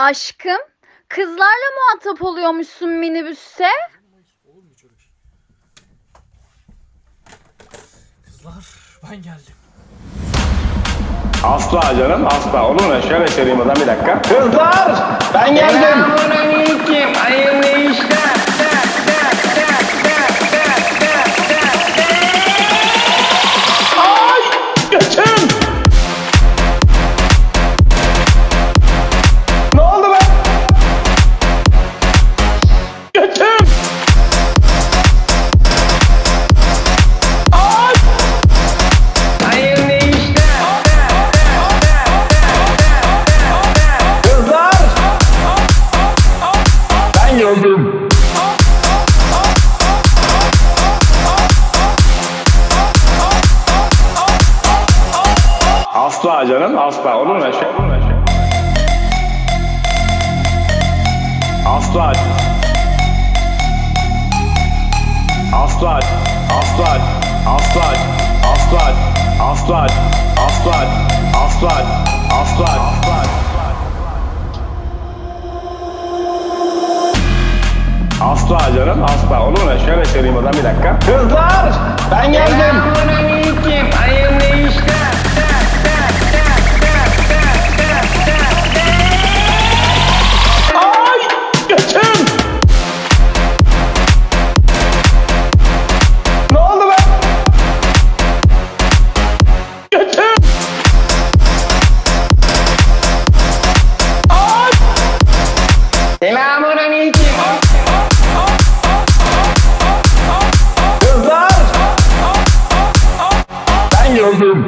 Aşkım, kızlarla muhatap oluyormuşsun minibüste. Olur mu çocuk? Kızlar ben geldim. Asla canım asla olur mu? Şöyle söyleyeyim o zaman bir dakika. Kızlar ben geldim. Geldim. Asla canım asla olur mu? Şey? Şey. Asla. Asla. Asla. Asla. Asla. Asla. Asla. Asla. Asla. Asla. Asla canım asla olur mu? Şöyle söyleyeyim o zaman bir dakika. Kızlar ben geldim. Selamünaleyküm. Hayırlı işler. Ay götüm. Ne oldu be? Götüm. Ay Selamünaleyküm. geldim.